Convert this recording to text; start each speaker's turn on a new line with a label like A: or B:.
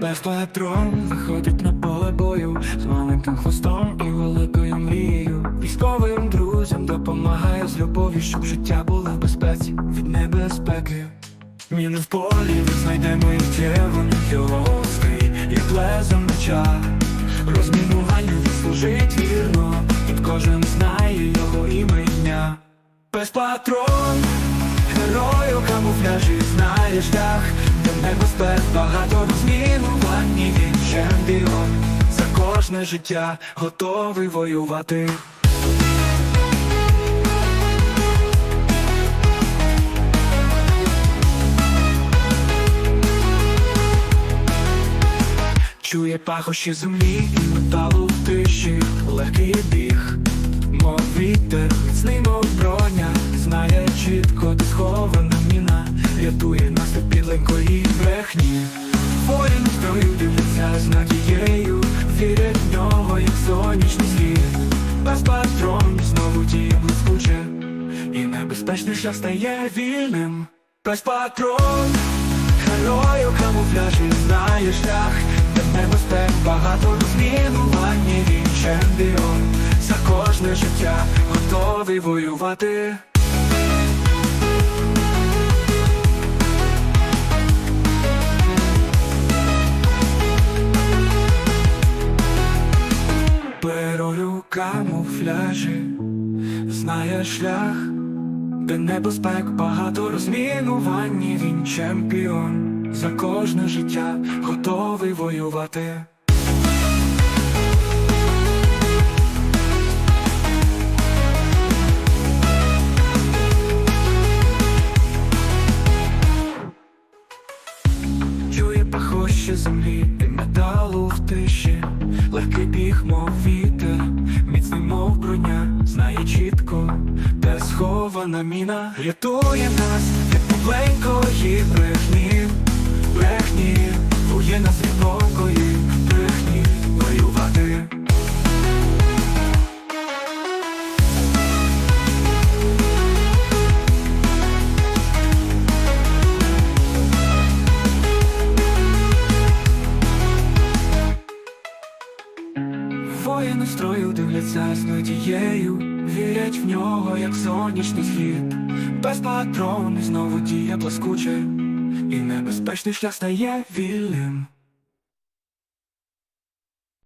A: Без патрон виходить на поле бою з маленьким хвостом і великою мрією. Військовим друзям допомагає з любов'ю, щоб життя було в безпеці від небезпеки. Міни в полі знайдемо і його гострий, як лезо меча. Розмінування служить вірно, тут кожен знає його імення. Без патрон, герою камуфляжі знає За життя готовий воювати. Чує пахощі землі і металу в тиші, легкий біг, мов вітер, міцний мов броня, знає чітко, де схована міна, рятує нас від брехні. Воїн в строю дивиться з сонячний світ. Без патрон знову діє блискуче, і небезпечний шлях стає вільним. Без патрон Герою камуфляжі знає шлях, де небезпек багато розмінувань, і він чемпіон За кожне життя готовий воювати. Камуфляжі. Знає шлях, де небезпек багато розмінувань, і він чемпіон. За кожне життя готовий воювати. Чує пахощі землі і металу в тиші, легкий біг, мов знає чітко, де схована міна, рятує нас від побленької брехні, брехні, воє нас від покої, брехні, воювати. Воїни строю дивляться з надією, вірять в нього, як сонячний схід, Без патрон знову діє блискуче, і небезпечний шлях стає вільним.